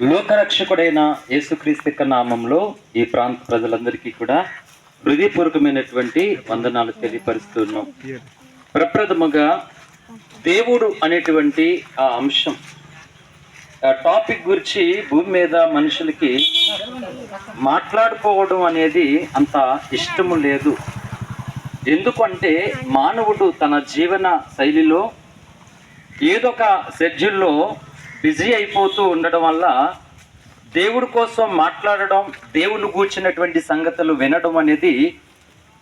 లోకరక్షకుడైన యేసుక్రీస్తు యొక్క నామంలో ఈ ప్రాంత ప్రజలందరికీ కూడా హృదయపూర్వకమైనటువంటి వందనాలు తెలియపరుస్తున్నాం. ప్రప్రథముగా దేవుడు అనేటువంటి ఆ అంశం ఆ టాపిక్ గురించి భూమి మీద మనుషులకి మాట్లాడుకోవడం అనేది అంత ఇష్టము లేదు. ఎందుకంటే మానవుడు తన జీవన శైలిలో ఏదొక షెడ్యూల్లో బిజీ అయిపోతూ ఉండడం వల్ల దేవుడి కోసం మాట్లాడడం దేవుని కూర్చున్నటువంటి సంగతులు వినడం అనేది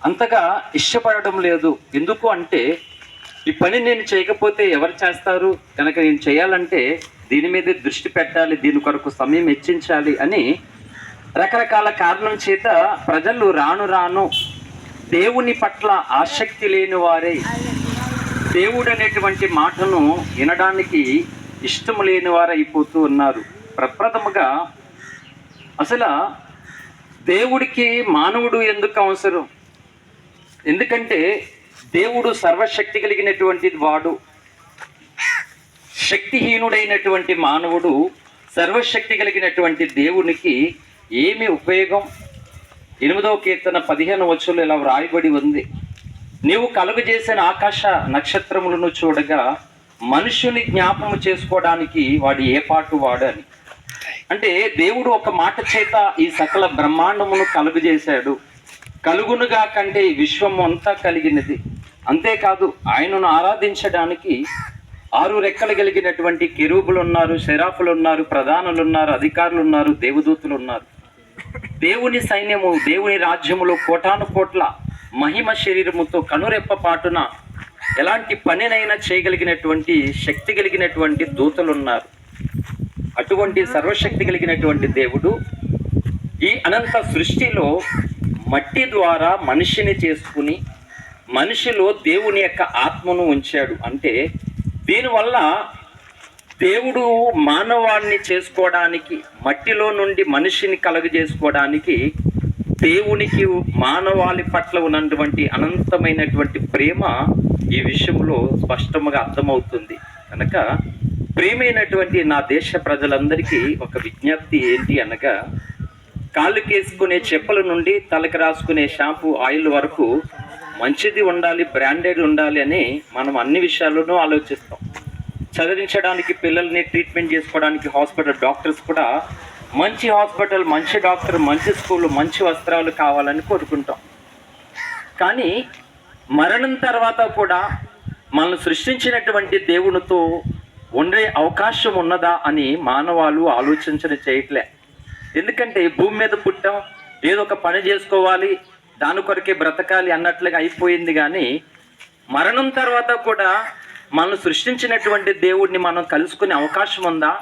అంతగా ఇష్టపడడం లేదు. ఎందుకు అంటే ఈ పని నేను చేయకపోతే ఎవరు చేస్తారు? కనుక నేను చేయాలంటే దీని మీద దృష్టి పెట్టాలి దీని కొరకు సమయం హెచ్చించాలి అని రకరకాల కారణం చేత ప్రజలు రాను రాను దేవుని పట్ల ఆసక్తి లేని వారే. దేవుడు అనేటువంటి మాటను వినడానికి ఇష్టం లేని వారైపోతూ ఉన్నారు. ప్రప్రథముగా అసలు దేవుడికి మానవుడు ఎందుకు అవసరం? ఎందుకంటే దేవుడు సర్వశక్తి కలిగినటువంటి వాడు. శక్తిహీనుడైనటువంటి మానవుడు సర్వశక్తి కలిగినటువంటి దేవునికి ఏమి ఉపయోగం? ఎనిమిదవ కీర్తన పదిహేను వచ్చులు ఇలా వ్రాయబడి ఉంది. నీవు కలుగజేసిన ఆకాశ నక్షత్రములను చూడగా మనుషుని జ్ఞాపము చేసుకోవడానికి వాడు ఏ పాటు వాడని. అంటే దేవుడు ఒక మాట చేత ఈ సకల బ్రహ్మాండమును కలుగజేశాడు. కలుగునుగా కంటే ఈ విశ్వం అంతా కలిగినది. అంతేకాదు ఆయనను ఆరాధించడానికి ఆరు రెక్కలు కలిగినటువంటి కెరూబులు ఉన్నారు శరాఫులు ఉన్నారు ప్రధానులు ఉన్నారు అధికారులు ఉన్నారు దేవదూతులు ఉన్నారు దేవుని సైన్యము దేవుని రాజ్యములో కోటాను కోట్ల మహిమ శరీరముతో కనురెప్ప పాటున ఎలాంటి పనినైనా చేయగలిగినటువంటి శక్తి కలిగినటువంటి దూతలు ఉన్నారు అటువంటి సర్వశక్తి కలిగినటువంటి దేవుడు ఈ అనంత సృష్టిలో మట్టి ద్వారా మనిషిని చేసుకుని మనిషిలో దేవుని యొక్క ఆత్మను ఉంచాడు. అంటే దీనివల్ల దేవుడు మానవాన్ని చేసుకోవడానికి మట్టిలో నుండి మనిషిని కలుగజేసుకోవడానికి దేవునికి మానవాళి పట్ల ఉన్నటువంటి అనంతమైనటువంటి ప్రేమ ఈ విషయంలో స్పష్టంగా అర్థమవుతుంది. కనుక ప్రేమైనటువంటి నా దేశ ప్రజలందరికీ ఒక విజ్ఞప్తి ఏంటి అనగా కాళ్ళకి వేసుకునే చెప్పుల నుండి తలకి రాసుకునే షాంపూ ఆయిల్ వరకు మంచిది ఉండాలి బ్రాండెడ్ ఉండాలి అని మనం అన్ని విషయాల్లోనూ ఆలోచిస్తాం. చదివించడానికి పిల్లల్ని ట్రీట్మెంట్ చేసుకోవడానికి హాస్పిటల్ డాక్టర్స్ కూడా మంచి హాస్పిటల్ మంచి డాక్టర్ మంచి స్కూల్ మంచి వస్త్రాలు కావాలని కోరుకుంటాం. కానీ మరణం తర్వాత కూడా మనల్ని సృష్టించినటువంటి దేవునితో ఉండే అవకాశం ఉన్నదా అని మానవాళు ఆలోచించని చేయట్లే. ఎందుకంటే భూమి మీద పుట్టాం ఏదో ఒక పని చేసుకోవాలి దాని కొరకే బ్రతకాలి అన్నట్లుగా అయిపోయింది కానీ మరణం తర్వాత కూడా మనం సృష్టించినటువంటి దేవుడిని మనం కలుసుకునే అవకాశం ఉందా?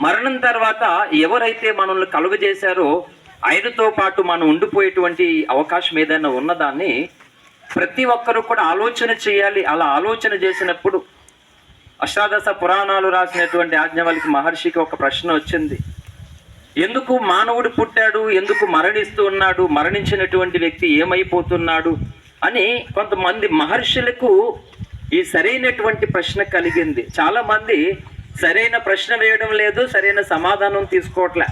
మరణం తర్వాత ఎవరైతే మనల్ని కలుగజేశారో ఆయనతో పాటు మనం ఉండిపోయేటువంటి అవకాశం ఏదైనా ఉన్నదాన్ని ప్రతి ఒక్కరూ కూడా ఆలోచన చేయాలి. అలా ఆలోచన చేసినప్పుడు అష్టాదశ పురాణాలు రాసినటువంటి ఆజ్ఞవల్కి మహర్షికి ఒక ప్రశ్న వచ్చింది. ఎందుకు మానవుడు పుట్టాడు? ఎందుకు మరణిస్తూ ఉన్నాడు? మరణించినటువంటి వ్యక్తి ఏమైపోతున్నాడు? అని కొంతమంది మహర్షులకు ఈ సరైనటువంటి ప్రశ్న కలిగింది. చాలామంది సరైన ప్రశ్న వేయడం లేదు సరైన సమాధానం తీసుకోవట్లే.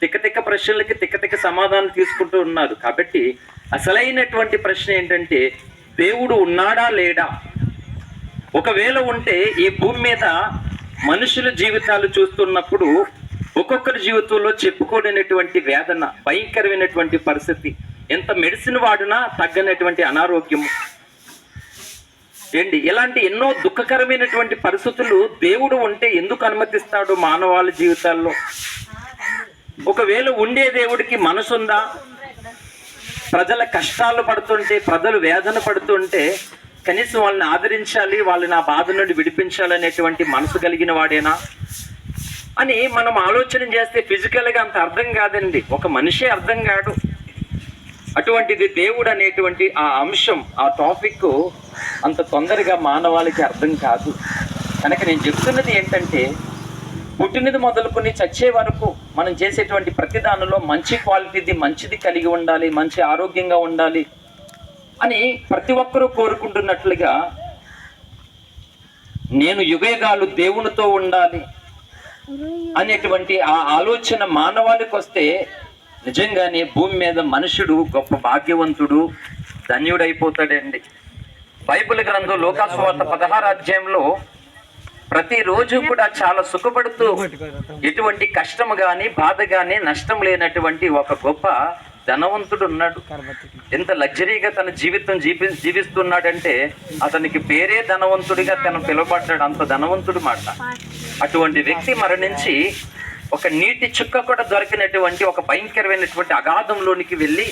తిక్క తిక్క ప్రశ్నలకి తిక్క తిక్క సమాధానం తీసుకుంటూ ఉన్నారు. కాబట్టి అసలైనటువంటి ప్రశ్న ఏంటంటే దేవుడు ఉన్నాడా లేడా? ఒకవేళ ఉంటే ఈ భూమి మీద మనుషుల జీవితాలు చూస్తున్నప్పుడు ఒక్కొక్కరి జీవితంలో చెప్పుకోలేనటువంటి వేదన భయంకరమైనటువంటి పరిస్థితి. ఎంత మెడిసిన్ వాడినా తగ్గనటువంటి అనారోగ్యము ఏంటి? ఇలాంటి ఎన్నో దుఃఖకరమైనటువంటి పరిస్థితులు దేవుడు ఉంటే ఎందుకు అనుమతిస్తాడు మానవాళి జీవితాల్లో? ఒకవేళ ఉండే దేవుడికి మనసుందా? ప్రజల కష్టాలు పడుతుంటే ప్రజలు వేదన పడుతుంటే కనీసం వాళ్ళని ఆదరించాలి వాళ్ళని ఆ బాధ నుండి విడిపించాలి అనేటువంటి మనసు కలిగిన వాడేనా? అని మనం ఆలోచన చేస్తే ఫిజికల్గా అంత అర్థం కాదండి. ఒక మనిషే అర్థం కాడు. అటువంటిది దేవుడు అనేటువంటి ఆ అంశం ఆ టాపిక్ అంత తొందరగా మానవాళికి అర్థం కాదు. కనుక నేను చెప్తున్నది ఏంటంటే పుట్టినది మొదలుకొని చచ్చే వరకు మనం చేసేటువంటి ప్రతి దానిలో మంచి క్వాలిటీది మంచిది కలిగి ఉండాలి మంచి ఆరోగ్యంగా ఉండాలి అని ప్రతి ఒక్కరూ కోరుకుంటున్నట్లుగా నేను యుగయుగాలు దేవునితో ఉండాలి అనేటువంటి ఆ ఆలోచన మానవాళికి వస్తే నిజంగానే భూమి మీద మనుషుడు గొప్ప భాగ్యవంతుడు ధన్యుడైపోతాడండి. బైబిల్ గ్రంథం లోకాసువార్త పదహారు అధ్యాయంలో ప్రతిరోజు కూడా చాలా సుఖపడుతూ ఎటువంటి కష్టం గాని బాధ గాని నష్టం లేనటువంటి ఒక గొప్ప ధనవంతుడు ఉన్నాడు. ఎంత లగ్జరీగా తన జీవితం జీవి జీవిస్తున్నాడంటే అతనికి పేరే ధనవంతుడిగా తను పిలువబడ్డాడు. అంత ధనవంతుడు మాట. అటువంటి వ్యక్తి మరణించి ఒక నీటి చుక్క కూడా దొరికినటువంటి ఒక భయంకరమైనటువంటి అగాధంలోనికి వెళ్ళి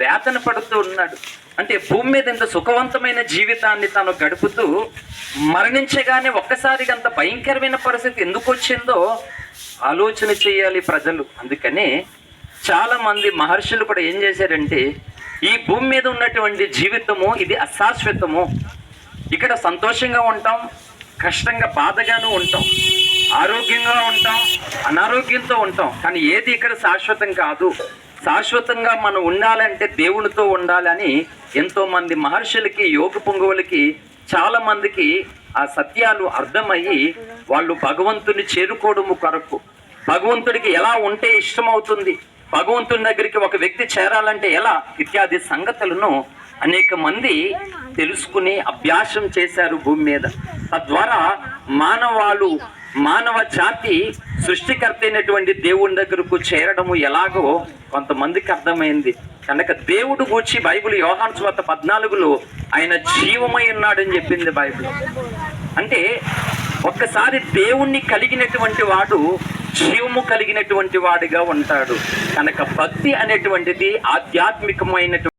వేతన పడుతూ ఉన్నాడు. అంటే భూమి మీద ఇంత సుఖవంతమైన జీవితాన్ని తను గడుపుతూ మరణించగానే ఒక్కసారిగా అంత భయంకరమైన పరిస్థితి ఎందుకు వచ్చిందో ఆలోచన చేయాలి ప్రజలు. అందుకనే చాలామంది మహర్షులు కూడా ఏం చేశారంటే ఈ భూమి మీద ఉన్నటువంటి జీవితము ఇది అశాశ్వతము. ఇక్కడ సంతోషంగా ఉంటాం కష్టంగా బాధగాను ఉంటాం ఆరోగ్యంగా ఉంటాం అనారోగ్యంతో ఉంటాం. కానీ ఏది ఇక్కడ శాశ్వతం కాదు. శాశ్వతంగా మనం ఉండాలంటే దేవునితో ఉండాలని ఎంతోమంది మహర్షులకి యోగ పొంగువులకి చాలా మందికి ఆ సత్యాలు అర్థమయ్యి వాళ్ళు భగవంతుని చేరుకోవడము కొరకు. భగవంతుడికి ఎలా ఉంటే ఇష్టమవుతుంది? భగవంతుని దగ్గరికి ఒక వ్యక్తి చేరాలంటే ఎలా? ఇత్యాది సంగతులను అనేక మంది తెలుసుకుని అభ్యాసం చేశారు భూమి మీద. తద్వారా మానవాళు మానవ జాతి సృష్టికర్త అయినటువంటి దేవుని దగ్గరకు చేరడము ఎలాగో కొంతమందికి అర్థమైంది. కనుక దేవుడు గూర్చి బైబిల్ యోహాన్ స్వాత పద్నాలుగులో ఆయన జీవమై ఉన్నాడని చెప్పింది బైబిల్. అంటే ఒక్కసారి దేవుణ్ణి కలిగినటువంటి వాడు జీవము కలిగినటువంటి వాడిగా ఉంటాడు. కనుక భక్తి అనేటువంటిది ఆధ్యాత్మికమైనటువంటి